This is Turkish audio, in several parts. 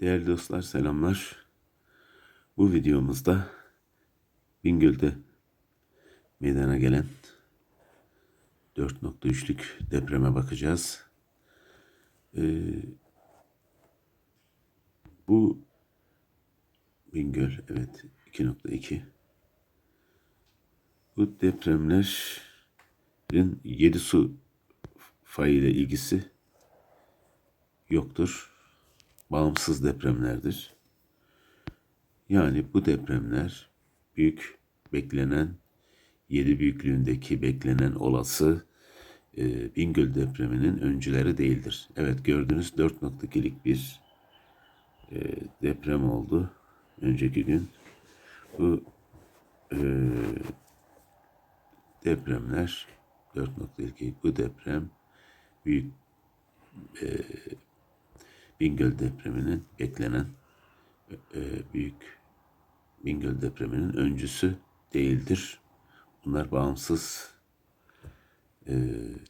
Değerli dostlar selamlar. Bu videomuzda Bingöl'de meydana gelen 4.3'lük depreme bakacağız. Ee, bu Bingöl evet 2.2 bu depremlerin 7 su fay ile ilgisi yoktur. Bağımsız depremlerdir. Yani bu depremler büyük beklenen 7 büyüklüğündeki beklenen olası e, Bingöl depreminin öncüleri değildir. Evet gördüğünüz 4.2'lik bir e, deprem oldu önceki gün. Bu e, depremler 4.2 bu deprem büyük e, Bingöl depreminin beklenen e, büyük Bingöl depreminin öncüsü değildir. Bunlar bağımsız e,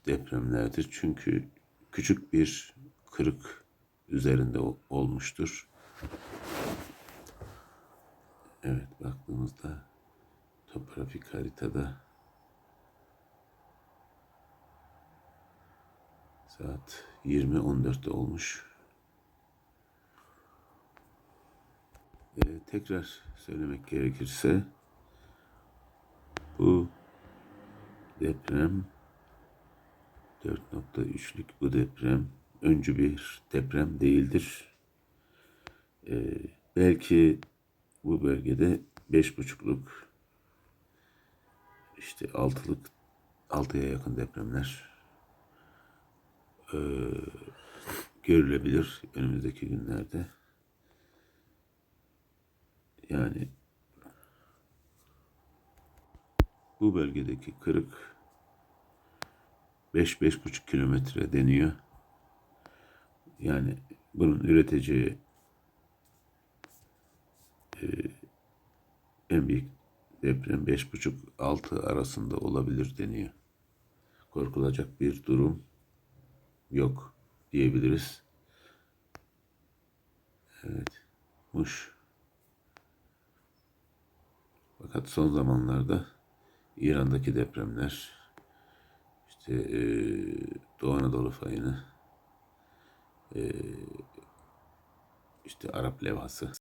depremlerdir. Çünkü küçük bir kırık üzerinde olmuştur. Evet baktığımızda topografik haritada saat 20.14'te olmuş. Ee, tekrar söylemek gerekirse bu deprem 4.3'lük bu deprem öncü bir deprem değildir. Ee, belki bu bölgede 5.5'luk işte 6'lık 6'ya yakın depremler e, görülebilir önümüzdeki günlerde. Yani bu bölgedeki kırık 5-5,5 kilometre deniyor. Yani bunun üreteceği e, en büyük deprem 5,5-6 arasında olabilir deniyor. Korkulacak bir durum yok diyebiliriz. Evet. Muş. Fakat son zamanlarda İran'daki depremler işte eee Doğu Anadolu fayını eee işte Arap levhası